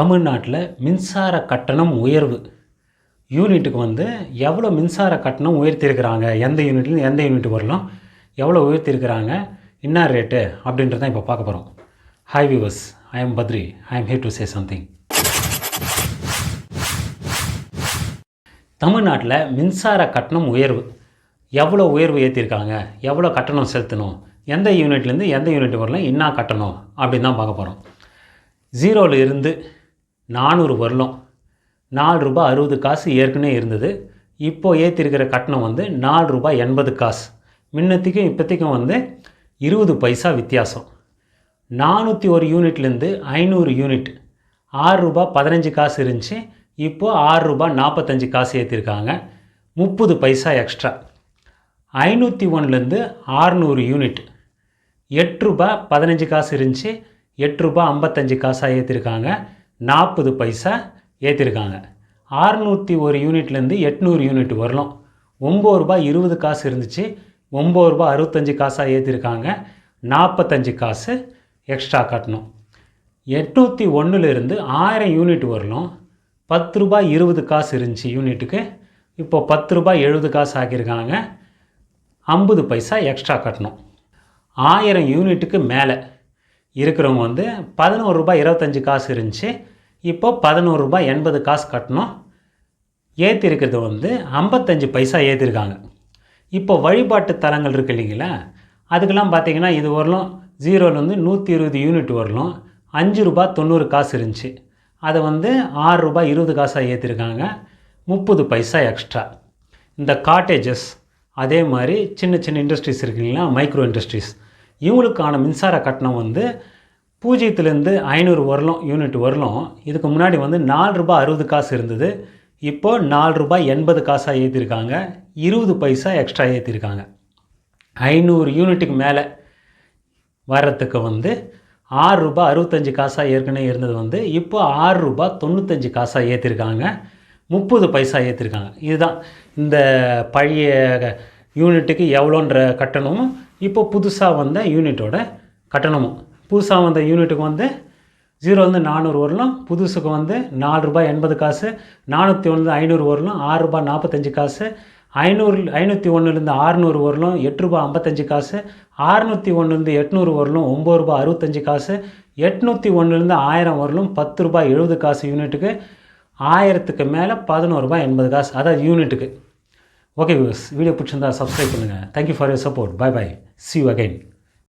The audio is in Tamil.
தமிழ்நாட்டில் மின்சார கட்டணம் உயர்வு. யூனிட்டுக்கு வந்து எவ்வளோ மின்சார கட்டணம் உயர்த்தியிருக்கிறாங்க? எந்த யூனிட்லேருந்து எந்த யூனிட் வரலாம்? எவ்வளோ உயர்த்தியிருக்கிறாங்க? என்ன ரேட்டு அப்படின்றத இப்போ பார்க்க போகிறோம் hi viewers I am Badri I am here to say something தமிழ்நாட்டில் மின்சார கட்டணம் உயர்வு. எவ்வளோ உயர்வு ஏற்றிருக்காங்க எவ்வளோ கட்டணம் செலுத்தணும்? எந்த யூனிட்லேருந்து எந்த யூனிட் வரலாம்? என்ன கட்டணம்? அப்படின்னு தான் பார்க்க போகிறோம் ஜீரோவில் இருந்து நானூறு வரலும். நாலு ரூபாய் அறுபது காசு ஏற்கனவே இருந்தது. இப்போது ஏற்றிருக்கிற கட்டணம் வந்து நாலு ரூபாய் எண்பது காசு. முன்னத்திக்கும் இப்போதைக்கும் வந்து இருபது பைசா வித்தியாசம். நானூற்றி ஒரு யூனிட்லேருந்து ஐநூறு யூனிட். ஆறு ரூபாய் பதினஞ்சு காசு இருந்துச்சு. இப்போது ஆறு ரூபாய் நாற்பத்தஞ்சு காசு ஏற்றிருக்காங்க முப்பது பைசா எக்ஸ்ட்ரா. ஐநூற்றி ஒன்றுலேருந்து ஆறுநூறு யூனிட். எட்டு ரூபாய் பதினஞ்சு காசு இருந்துச்சு. எட்டு ரூபாய் ஐம்பத்தஞ்சு காசாக ஏற்றிருக்காங்க நாற்பது பைசா ஏற்றிருக்காங்க ஆறுநூற்றி ஒரு யூனிட்லேருந்து எட்நூறு யூனிட் வரலாம் ஒம்பது ரூபாய் இருபது காசு இருந்துச்சு. ஒம்பது ரூபாய் அறுபத்தஞ்சி காசாக ஏற்றிருக்காங்க நாற்பத்தஞ்சு காசு எக்ஸ்ட்ரா கட்டணும். எட்நூற்றி ஒன்றுலேருந்து ஆயிரம் யூனிட் வரலாம் பத்து ரூபாய் இருபது காசு இருந்துச்சு யூனிட்டுக்கு. இப்போ பத்து ரூபாய் எழுபது காசு ஆக்கியிருக்காங்க. ஐம்பது பைசா எக்ஸ்ட்ரா கட்டணும். ஆயிரம் யூனிட்டுக்கு மேலே. இருக்கிறவங்க வந்து பதினோரு ரூபாய் இருபத்தஞ்சி காசு இருந்துச்சு. இப்போ பதினோரு ரூபாய் எண்பது காசு கட்டணும். ஏற்றிருக்கிறது வந்து ஐம்பத்தஞ்சு பைசா ஏற்றிருக்காங்க இப்போ வழிபாட்டு தலங்கள் இருக்கு இல்லைங்களா? அதுக்கெல்லாம் பார்த்தீங்கன்னா இது வரலும் ஜீரோலேருந்து நூற்றி இருபது யூனிட் வரலும் அஞ்சு ரூபா தொண்ணூறு காசு இருந்துச்சு. அதை வந்து ஆறு ரூபாய் இருபது காசாக ஏற்றிருக்காங்க முப்பது பைசா எக்ஸ்ட்ரா. இந்த காட்டேஜஸ் அதே மாதிரி சின்ன சின்ன இண்டஸ்ட்ரீஸ் இருக்குங்களா மைக்ரோ இண்டஸ்ட்ரீஸ். இவங்களுக்கான மின்சார கட்டணம் வந்து பூஜ்ஜியத்துலேருந்து ஐநூறு வரலாம் யூனிட் வரலாம் இதுக்கு முன்னாடி வந்து நாலு ரூபாய் அறுபது காசு இருந்தது. இப்போ நாலு ரூபாய் எண்பது காசாக ஏற்றிருக்காங்க இருபது பைசா எக்ஸ்ட்ரா ஏற்றிருக்காங்க ஐநூறு யூனிட்டுக்கு மேலே வர்றதுக்கு வந்து ஆறு ரூபாய் அறுபத்தஞ்சு காசாக ஏற்கனவே இருந்தது வந்து இப்போ ஆறு ரூபாய் தொண்ணூத்தஞ்சு காசாக ஏற்றிருக்காங்க முப்பது பைசா ஏற்றிருக்காங்க இதுதான் இந்த பழைய யூனிட்டுக்கு எவ்வளோன்ற கட்டணமும் இப்போ புதுசாக வந்த யூனிட்டோட கட்டணமும். புதுசாக வந்த யூனிட்டுக்கு வந்து ஜீரோலேருந்து நானூறு வரலாம். புதுசுக்கு வந்து நாலு ரூபாய் எண்பது காசு. நானூற்றி ஒன்று ஐநூறு வரலாம். ஆறு ரூபாய் நாற்பத்தஞ்சு காசு. ஐநூறு ஐநூற்றி ஒன்றுலேருந்து ஆறுநூறு வரலும். எட்டு ரூபாய் ஐம்பத்தஞ்சு காசு. ஆறுநூற்றி ஒன்றுலேருந்து எட்நூறு வரலும். ஒம்பது ரூபாய் அறுபத்தஞ்சு காசு. எட்நூற்றி ஒன்றுலேருந்து ஆயிரம் வரலும். பத்து ரூபாய் எழுபது காசு யூனிட்டுக்கு ஆயிரத்துக்கு மேலே பதினோரு ரூபாய் எண்பது காசு. அதாவது யூனிட்டுக்கு ஓகே வியூஸ் வீடியோ பிடிச்சிருந்தா சப்ஸ்கிரைப் பண்ணுங்கள் thank you for your support bye bye see you again